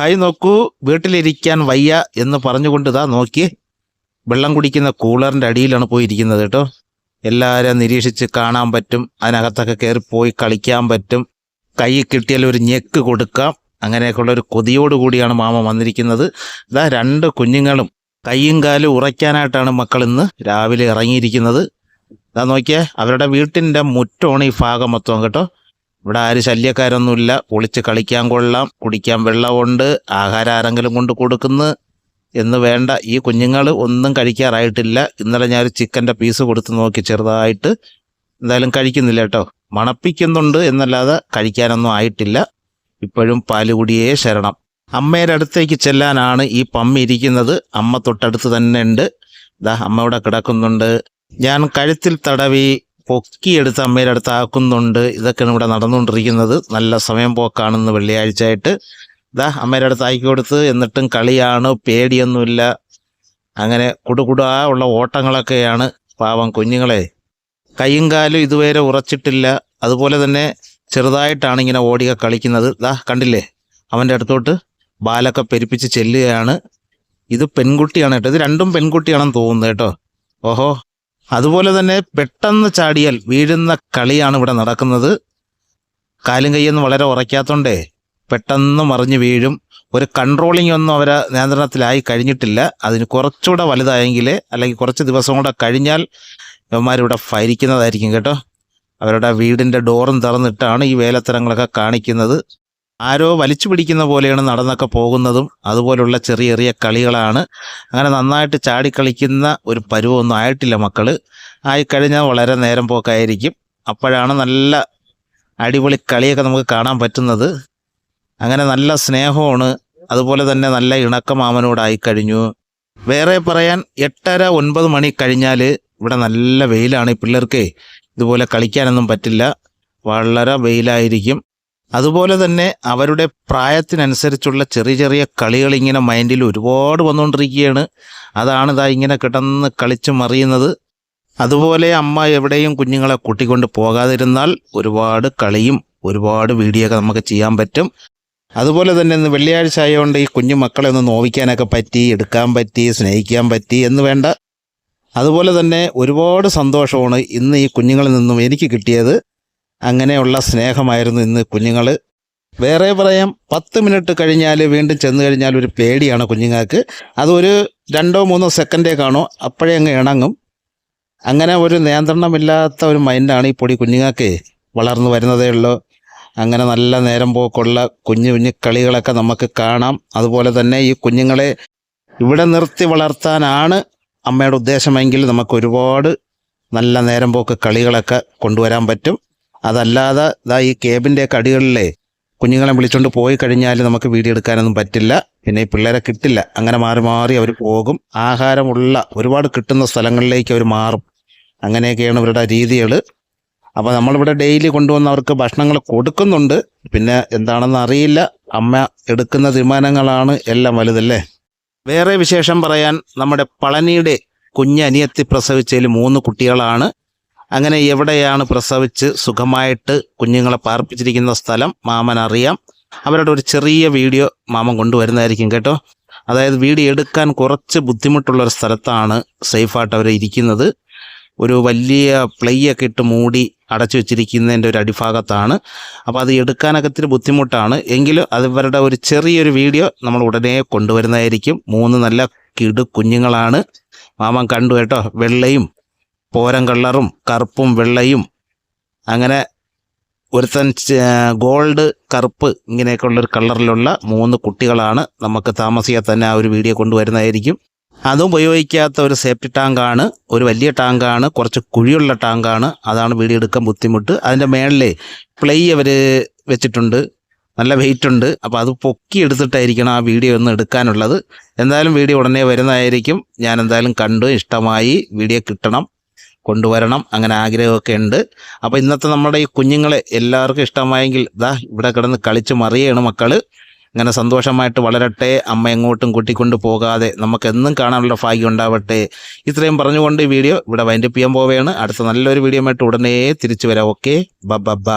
Hi നോക്കൂ വീട്ടിലിരിക്കാൻ വയ്യ എന്ന് പറഞ്ഞുകൊണ്ട് ഇതാ നോക്കി. വെള്ളം കുടിക്കുന്ന കൂളറിന്റെ അടിയിലാണ് പോയിരിക്കുന്നത് കേട്ടോ. എല്ലാവരും നിരീക്ഷിച്ച് കാണാൻ പറ്റും അതിനകത്തൊക്കെ കയറി പോയി കളിക്കാൻ പറ്റും. കൈ കിട്ടിയാൽ ഒരു ഞെക്ക് കൊടുക്കാം. അങ്ങനെയൊക്കെയുള്ള ഒരു കൊതിയോട് കൂടിയാണ് മാമ വന്നിരിക്കുന്നത്. ഇതാ രണ്ട് കുഞ്ഞുങ്ങളും കൈയും കാലും ഉറയ്ക്കാനായിട്ടാണ് മക്കൾ ഇന്ന് രാവിലെ ഇറങ്ങിയിരിക്കുന്നത്. ഇതാ നോക്കിയേ അവരുടെ വീട്ടിന്റെ മുറ്റമാണ് ഈ ഭാഗം മൊത്തം കേട്ടോ. ഇവിടെ ആരും ശല്യക്കാരൊന്നുമില്ല. പൊളിച്ച് കളിക്കാൻ കൊള്ളാം കുടിക്കാൻ വെള്ളമുണ്ട് ആഹാരം ആരെങ്കിലും കൊണ്ട് കൊടുക്കുന്നു എന്ന് വേണ്ട. ഈ കുഞ്ഞുങ്ങൾ ഒന്നും കഴിക്കാറായിട്ടില്ല. ഇന്നലെ ഞാൻ ഒരു ചിക്കന്റെ പീസ് കൊടുത്ത് നോക്കി ചെറുതായിട്ട്. എന്തായാലും കഴിക്കുന്നില്ല കേട്ടോ. മണപ്പിക്കുന്നുണ്ട് എന്നല്ലാതെ കഴിക്കാനൊന്നും ആയിട്ടില്ല. ഇപ്പോഴും പാലുകുടിയേ ശരണം. അമ്മയുടെ അടുത്തേക്ക് ചെല്ലാനാണ് ഈ പമ്മി ഇരിക്കുന്നത്. അമ്മ തൊട്ടടുത്ത് തന്നെ ഉണ്ട്. ഇതാ അമ്മ ഇവിടെ കിടക്കുന്നുണ്ട്. ഞാൻ കഴുത്തിൽ തടവി പൊക്കിയെടുത്ത് അമ്മയുടെ അടുത്ത് ആക്കുന്നുണ്ട്. ഇതൊക്കെയാണ് ഇവിടെ നടന്നുകൊണ്ടിരിക്കുന്നത്. നല്ല സമയം പോക്കാണെന്ന് വെള്ളിയാഴ്ച ആയിട്ട് ഇതാ അമ്മയുടെ അടുത്ത് ആക്കി കൊടുത്ത്. എന്നിട്ടും കളിയാണ് പേടിയൊന്നുമില്ല. അങ്ങനെ കുടുകുടാ ഉള്ള ഓട്ടങ്ങളൊക്കെയാണ് പാവം കുഞ്ഞുങ്ങളെ. കൈയും കാലും ഇതുവരെ ഉറച്ചിട്ടില്ല. അതുപോലെ തന്നെ ചെറുതായിട്ടാണ് ഇങ്ങനെ ഓടിയൊക്കെ കളിക്കുന്നത്. ദാ കണ്ടില്ലേ? അവന്റെ അടുത്തോട്ട് ബാലൊക്കെ പെരുപ്പിച്ച് ചെല്ലുകയാണ്. ഇത് പെൺകുട്ടിയാണ് കേട്ടോ. ഇത് രണ്ടും പെൺകുട്ടിയാണെന്ന് തോന്നുന്നു കേട്ടോ. ഓഹോ. അതുപോലെ തന്നെ പെട്ടെന്ന് ചാടിയാൽ വീഴുന്ന കളിയാണ് ഇവിടെ നടക്കുന്നത്. കാലും കൈയൊന്നും വളരെ ഉറയ്ക്കാത്തോണ്ടേ പെട്ടെന്ന് മറിഞ്ഞ് വീഴും. ഒരു കൺട്രോളിംഗ് ഒന്നും അവരെ നിയന്ത്രണത്തിലായി കഴിഞ്ഞിട്ടില്ല. അതിന് കുറച്ചുകൂടെ വലുതായെങ്കിൽ അല്ലെങ്കിൽ കുറച്ച് ദിവസം കൂടെ കഴിഞ്ഞാൽ ഇവന്മാരിവിടെ ഭരിക്കുന്നതായിരിക്കും കേട്ടോ. അവരുടെ വീടിന്റെ ഡോറും തുറന്നിട്ടാണ് ഈ വേലത്തരങ്ങളൊക്കെ കാണിക്കുന്നത്. ആരോ വലിച്ചു പിടിക്കുന്ന പോലെയാണ് നടന്നൊക്കെ പോകുന്നതും അതുപോലുള്ള ചെറിയ ചെറിയ കളികളാണ്. അങ്ങനെ നന്നായിട്ട് ചാടിക്കളിക്കുന്ന ഒരു പരുവൊന്നും ആയിട്ടില്ല മക്കൾ ആയിക്കഴിഞ്ഞാൽ വളരെ നേരം പോക്കായിരിക്കും. അപ്പോഴാണ് നല്ല അടിപൊളി കളിയൊക്കെ നമുക്ക് കാണാൻ പറ്റുന്നത്. അങ്ങനെ നല്ല സ്നേഹമാണ്. അതുപോലെ തന്നെ നല്ല ഇണക്കമാമനോടായി കഴിഞ്ഞു വേറെ പറയാൻ എട്ടര ഒൻപത് മണി കഴിഞ്ഞാൽ ഇവിടെ നല്ല വെയിലാണ് ഈ പിള്ളേർക്ക്. ഇതുപോലെ കളിക്കാനൊന്നും പറ്റില്ല. വളരെ വെയിലായിരിക്കും. അതുപോലെ തന്നെ അവരുടെ പ്രായത്തിനനുസരിച്ചുള്ള ചെറിയ ചെറിയ കളികൾ ഇങ്ങനെ മൈൻഡിൽ ഒരുപാട് വന്നുകൊണ്ടിരിക്കുകയാണ്. അതാണ് ഇതാ ഇങ്ങനെ കിടന്ന് കളിച്ച് മറിയുന്നത്. അതുപോലെ അമ്മ എവിടെയും കുഞ്ഞുങ്ങളെ കൂട്ടിക്കൊണ്ട് പോകാതിരുന്നാൽ ഒരുപാട് കളിയും ഒരുപാട് വീഡിയോ ഒക്കെ നമുക്ക് ചെയ്യാൻ പറ്റും. അതുപോലെ തന്നെ ഇന്ന് വെള്ളിയാഴ്ച ആയതുകൊണ്ട് ഈ കുഞ്ഞു മക്കളെ ഒന്ന് നോവിക്കാനൊക്കെ പറ്റി എടുക്കാൻ പറ്റി സ്നേഹിക്കാൻ പറ്റി എന്ന് വേണ്ട. അതുപോലെ തന്നെ ഒരുപാട് സന്തോഷമാണ് ഇന്ന് ഈ കുഞ്ഞുങ്ങളിൽ നിന്നും എനിക്ക് കിട്ടിയത്. അങ്ങനെയുള്ള സ്നേഹമായിരുന്നു ഇന്ന് കുഞ്ഞുങ്ങൾ വേറെ പറയാം പത്ത് മിനിറ്റ് കഴിഞ്ഞാൽ വീണ്ടും ചെന്ന് കഴിഞ്ഞാൽ ഒരു പേടിയാണ് കുഞ്ഞുങ്ങൾക്ക്. അതൊരു രണ്ടോ മൂന്നോ സെക്കൻഡേ കാണോ അപ്പോഴേ അങ്ങ് ഇണങ്ങും. അങ്ങനെ ഒരു നിയന്ത്രണമില്ലാത്ത ഒരു മൈൻഡാണ് ഈ പൊടി കുഞ്ഞുങ്ങൾക്ക് വളർന്നു വരുന്നതേ ഉള്ളൂ. അങ്ങനെ നല്ല നേരം പോക്കുള്ള കുഞ്ഞു കുഞ്ഞു കളികളൊക്കെ നമുക്ക് കാണാം. അതുപോലെ തന്നെ ഈ കുഞ്ഞുങ്ങളെ ഇവിടെ നിർത്തി വളർത്താനാണ് അമ്മയുടെ ഉദ്ദേശമെങ്കിൽ നമുക്ക് ഒരുപാട് നല്ല നേരം പോക്ക് കളികളൊക്കെ കൊണ്ടുവരാൻ പറ്റും. അതല്ലാതെ ഇതാ ഈ കേബിന്റെ കടികളിലെ കുഞ്ഞുങ്ങളെ വിളിച്ചുകൊണ്ട് പോയി കഴിഞ്ഞാൽ നമുക്ക് വീഡിയോ എടുക്കാനൊന്നും പറ്റില്ല. പിന്നെ ഈ പിള്ളേരെ കിട്ടില്ല. അങ്ങനെ മാറി മാറി അവർ പോകും. ആഹാരമുള്ള ഒരുപാട് കിട്ടുന്ന സ്ഥലങ്ങളിലേക്ക് അവർ മാറും. അങ്ങനെയൊക്കെയാണ് ഇവരുടെ രീതികൾ അപ്പോൾ നമ്മളിവിടെ ഡെയിലി കൊണ്ടുവന്ന് അവർക്ക് ഭക്ഷണങ്ങൾ കൊടുക്കുന്നുണ്ട്. പിന്നെ എന്താണെന്ന് അറിയില്ല. അമ്മ എടുക്കുന്ന തീരുമാനങ്ങളാണ് എല്ലാം വലുതല്ലേ? വേറെ വിശേഷം പറയാൻ നമ്മുടെ പളനിയുടെ കുഞ്ഞനിയത്തി പ്രസവിച്ചതിൽ മൂന്ന് കുട്ടികളാണ്. അങ്ങനെ എവിടെയാണ് പ്രസവിച്ച് സുഖമായിട്ട് കുഞ്ഞുങ്ങളെ പാർപ്പിച്ചിരിക്കുന്ന സ്ഥലം മാമൻ അറിയാം. അവരുടെ ഒരു ചെറിയ വീഡിയോ മാമൻ കൊണ്ടുവരുന്നതായിരിക്കും കേട്ടോ. അതായത് വീഡിയോ എടുക്കാൻ കുറച്ച് ബുദ്ധിമുട്ടുള്ള ഒരു സ്ഥലത്താണ് സേഫായിട്ട് അവർ ഇരിക്കുന്നത്. ഒരു വലിയ പ്ലേ ഒക്കെ ഇട്ട് മൂടി അടച്ചു വെച്ചിരിക്കുന്നതിന്റെ ഒരു അടിഭാഗത്താണ്. അപ്പോൾ അത് എടുക്കാനൊക്കെ ഇത്തിരി ബുദ്ധിമുട്ടാണ്. എങ്കിലും അതിവരുടെ ഒരു ചെറിയൊരു വീഡിയോ നമ്മൾ ഉടനെ കൊണ്ടുവരുന്നതായിരിക്കും. മൂന്ന് നല്ല കിടു കുഞ്ഞുങ്ങളാണ്. മാമൻ കണ്ടു കേട്ടോ. വെള്ളയും പോരം കളറും കറുപ്പും വെള്ളയും. അങ്ങനെ ഒരുത്തൻ ഗോൾഡ് കറുപ്പ് ഇങ്ങനെയൊക്കെ ഒരു കളറിലുള്ള മൂന്ന് കുട്ടികളാണ് നമുക്ക് താമസിയാതെ തന്നെ ആ ഒരു വീഡിയോ കൊണ്ടുവരുന്നതായിരിക്കും. അതും ഉപയോഗിക്കാത്ത ഒരു സേഫ്റ്റി ടാങ്കാണ് ഒരു വലിയ ടാങ്കാണ് കുറച്ച് കുഴിയുള്ള ടാങ്കാണ്. അതാണ് വീഡിയോ എടുക്കാൻ ബുദ്ധിമുട്ട്. അതിന്റെ മേളിൽ പ്ലേ അവർ വെച്ചിട്ടുണ്ട്. നല്ല വെയിറ്റ് ഉണ്ട്. അപ്പോൾ അത് പൊക്കി എടുത്തിട്ടായിരിക്കണം ആ വീഡിയോ ഒന്ന് എടുക്കാനുള്ളത്. എന്തായാലും വീഡിയോ ഉടനെ വരുന്നതായിരിക്കും. ഞാൻ എന്തായാലും കണ്ടു ഇഷ്ടമായി വീഡിയോ കിട്ടണം. കൊണ്ടുവരണം. അങ്ങനെ ആഗ്രഹമൊക്കെ ഉണ്ട്. അപ്പോൾ ഇന്നത്തെ നമ്മുടെ ഈ കുഞ്ഞുങ്ങളെ എല്ലാവർക്കും ഇഷ്ടമായെങ്കിൽ ദാ ഇവിടെ കിടന്ന് കളിച്ച് മറിയാണ് മക്കൾ അങ്ങനെ സന്തോഷമായിട്ട് വളരട്ടെ. അമ്മ എങ്ങോട്ടും കൂട്ടിക്കൊണ്ട് പോകാതെ നമുക്ക് എന്നും കാണാനുള്ള ഭാഗ്യം ഉണ്ടാവട്ടെ. ഇത്രയും പറഞ്ഞുകൊണ്ട് ഈ വീഡിയോ ഇവിടെ വൈൻഡപ്പ് ചെയ്യാൻ പോവുകയാണ്. അടുത്ത നല്ലൊരു വീഡിയോ ആയിട്ട് ഉടനെ തിരിച്ചു വരാം. ഓക്കെ? ബ ബ.